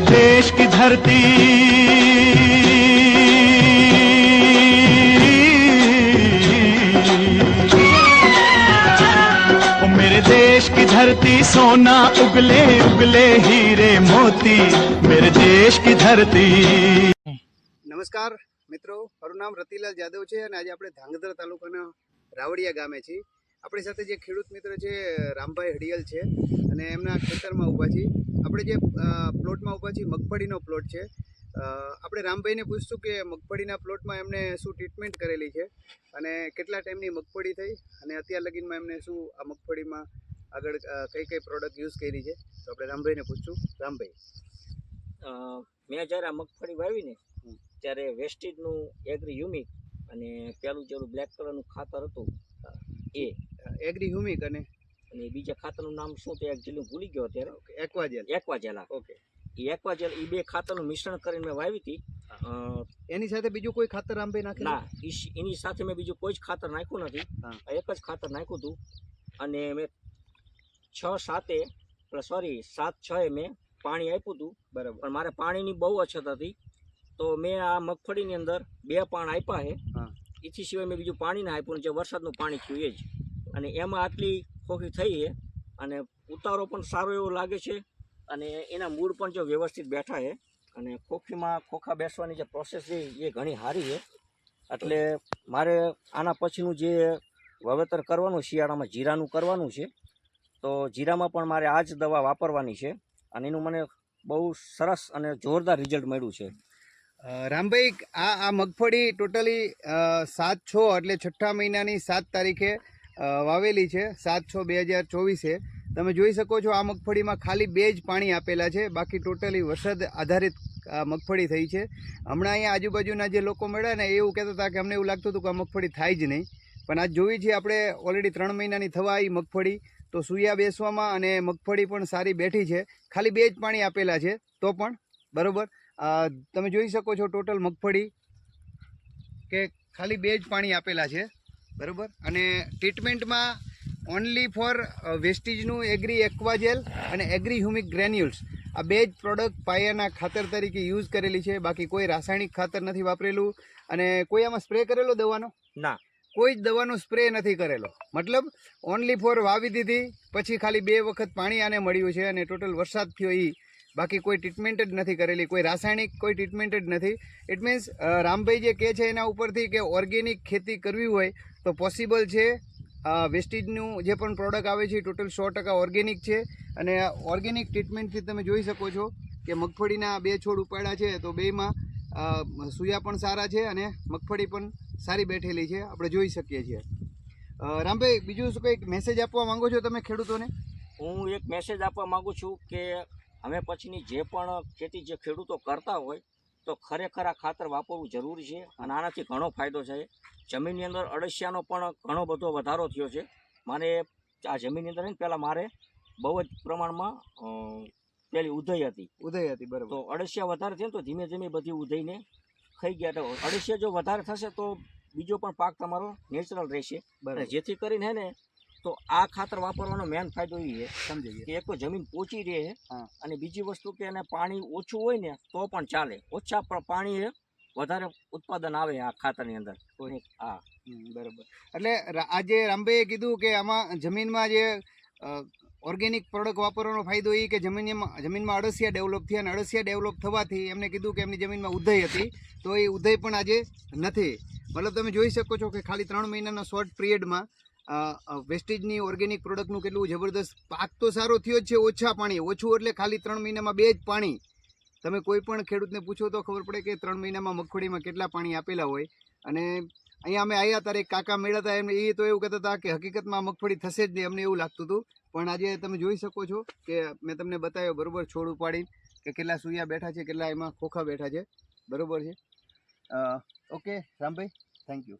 देश की धरती ओ मेरे देश की धरती सोना उगले उगले हीरे मोती मेरे देश की धरती નમસ્કાર મિત્રો મારું નામ રતિલાલ જાદવ છે અને આજે આપણે ધાંગધ્રા તાલુકાના રાવડિયા ગામે છીએ આપણી સાથે જે ખેડૂત મિત્ર છે રામભાઈ હડિયલ છે અને એમના ખેતરમાં ઊભા છીએ. આપણે જે પ્લોટમાં ઊભા છીએ મગફળીનો પ્લોટ છે. આપણે રામભાઈને પૂછશું કે મગફળીના પ્લોટમાં એમને શું ટ્રીટમેન્ટ કરેલી છે અને કેટલા ટાઈમની મગફળી થઈ અને અત્યાર લગીનમાં એમને શું આ મગફળીમાં આગળ કઈ કઈ પ્રોડક્ટ યુઝ કરી છે. તો આપણે રામભાઈને પૂછશું. રામભાઈ. મેં જ્યારે આ મગફળી વાવીને ત્યારે વેસ્ટેજનું એગ્રી યુમિક અને પેલું જેલું બ્લેક કલરનું ખાતર હતું એ એગ્રી હ્યુમિક અને અને બીજા ખાતરનું નામ શું તે એકચ્યુઅલી ભૂલી ગયો અત્યારે. એક્વાજેલ એક્વાજેલા ઓકે એ એક્વાજેલ એ બે ખાતરનું મિશ્રણ કરીને મેં વાવી હતી. એની સાથે બીજું કોઈ ખાતર આંબે નાખે ના એની સાથે મેં બીજું કોઈ જ ખાતર નાખ્યું નથી. એક જ ખાતર નાખ્યું હતું. અને મેં છ સાતે સોરી સાત છ એ મેં પાણી આપ્યું હતું. બરાબર. પણ મારે પાણીની બહુ અછત હતી. તો મેં આ મગફળીની અંદર બે પાણ આપ્યા છે. હા. એથી સિવાય મેં બીજું પાણી ના આપ્યું. જે વરસાદનું પાણી થયું એ જ. અને એમાં આટલી ખોખી થઈ છે. અને ઉતારો પણ સારો એવો લાગે છે. અને એના મૂળ પણ જો વ્યવસ્થિત બેઠા છે. અને ખોખીમાં ખોખા બેસવાની જે પ્રોસેસ છે એ ઘણી સારી છે. એટલે મારે આના પછીનું જે વાવેતર કરવાનું, શિયાળામાં જીરાનું કરવાનું છે. તો જીરામાં પણ મારે આ જ દવા વાપરવાની છે. અને એનું મને બહુ સરસ અને જોરદાર રિઝલ્ટ મળ્યું છે. રામભાઈ, આ આ મગફળી ટોટલી સાત છ એટલે છઠ્ઠા મહિનાની સાત તારીખે વાવેલી છે, સાત છ બે હજાર ચોવીસે. તમે જોઈ શકો છો આ મગફળીમાં ખાલી બે જ પાણી આપેલા છે, બાકી ટોટલી વરસાદ આધારિત મગફળી થઈ છે. હમણાં અહીંયા આજુબાજુના જે લોકો મળ્યા ને એવું કહેતા હતા કે અમને એવું લાગતું હતું કે આ મગફળી થાય જ નહીં. પણ આજ જોઈ છે આપણે ઓલરેડી ત્રણ મહિનાની થવા આવી મગફળી, તો સૂયા બેસવામાં અને મગફળી પણ સારી બેઠી છે. ખાલી બે જ પાણી આપેલા છે, તો પણ, બરાબર? તમે જોઈ શકો છો ટોટલ મગફળી કે ખાલી બે જ પાણી આપેલા છે. બરોબર? અને ટ્રીટમેન્ટમાં ઓનલી ફોર વેસ્ટીજનું એગ્રી એક્વાજેલ અને એગ્રી હ્યુમિક ગ્રેન્યુલ્સ આ બે જ પ્રોડક્ટ પાયાના ખાતર તરીકે યુઝ કરેલી છે. બાકી કોઈ રાસાયણિક ખાતર નથી વાપરેલું. અને કોઈ આમાં સ્પ્રે કરેલો દવાનો? ના. કોઈ જ દવાનો સ્પ્રે નથી કરેલો. મતલબ ઓનલી ફોર વાવી દીધી પછી ખાલી બે વખત પાણી આને મળ્યું છે અને ટોટલ વરસાદ થયો એ બાકી કોઈ ટ્રીટમેન્ટ જ નથી કરેલી, કોઈ રાસાયણિક કોઈ ટ્રીટમેન્ટ જ નથી. ઇટ મીન્સ રામભાઈ જે કહે છે એના ઉપરથી કે ઓર્ગેનિક ખેતી કરવી હોય તો પોસિબલ છે વેસ્ટીજનું જે પણ પ્રોડક્ટ આવે છે ટોટલ સો ટકા ઓર્ગેનિક છે. અને ઓર્ગેનિક ટ્રીટમેન્ટથી તમે જોઈ શકો છો કે મગફળીના બે છોડ ઉપાડ્યા છે તો બેમાં સુયા પણ સારા છે અને મગફળી પણ સારી બેઠેલી છે. આપણે જોઈ શકીએ છીએ. રામભાઈ, બીજું શું કંઈક મેસેજ આપવા માંગો છો તમે ખેડૂતોને? હું એક મેસેજ આપવા માગું છું કે હવે પછીની જે પણ ખેતી જે ખેડૂતો કરતા હોય તો ખરેખર આ ખાતર વાપરવું જરૂરી છે અને આનાથી ઘણો ફાયદો છે જમીનની અંદર અળસિયાનો પણ ઘણો બધો વધારો થયો છે. મારે આ જમીનની અંદર પહેલાં મારે બહુ જ પ્રમાણમાં પેલી ઉધઈ હતી. ઉધઈ હતી બરાબર. તો અળસિયા વધારે થયા તો ધીમે ધીમે બધી ઉધઈને ખાઈ ગયા. તો અળસિયા જો વધારે થશે તો બીજો પણ પાક તમારો નેચરલ રહેશે. બરાબર. જેથી કરીને હે ને તો આ ખાતર વાપરવાનો મેન ફાયદો એ છે સમજી કે એક તો જમીન પોચી રહે. અને બીજી વસ્તુ કે એને પાણી ઓછું હોય ને તો પણ ચાલે. ઓછા પાણી વધારે ઉત્પાદન આવે આ ખાતરની અંદર. હા. બરોબર. એટલે આજે રામભાઈએ કીધું કે આમાં જમીનમાં જે ઓર્ગેનિક પ્રોડક્ટ વાપરવાનો ફાયદો એ કે જમીનમાં જમીનમાં અળસિયા ડેવલપ થયા અને અળસિયા ડેવલપ થવાથી એમને કીધું કે એમની જમીનમાં ઉધઈ હતી તો એ ઉધઈ પણ આજે નથી. મતલબ તમે જોઈ શકો છો કે ખાલી ત્રણ મહિનાના શોર્ટ પિરિયડમાં વેસ્ટેજની ઓર્ગેનિક પ્રોડક્ટનું કેટલું જબરદસ્ત પાક તો સારો થયો જ છે, ઓછા પાણી, ઓછું એટલે ખાલી ત્રણ મહિનામાં બે જ પાણી. તમે કોઈ પણ ખેડૂતને પૂછો તો ખબર પડે કે ત્રણ મહિનામાં મગફળીમાં કેટલા પાણી આપેલા હોય. અને અહીંયા અમે આવ્યા ત્યારે કાકા મળ્યા એમને એ તો એવું કહેતા હતા કે હકીકતમાં મગફળી થશે જ નહીં, અમને એવું લાગતું હતું. પણ આજે તમે જોઈ શકો છો કે મેં તમને બતાવ્યો બરાબર છોડ ઉપાડી કે કેટલા સૂયા બેઠા છે, કેટલા એમાં ખોખા બેઠા છે. બરાબર છે? Okay, Rambhai, thank you.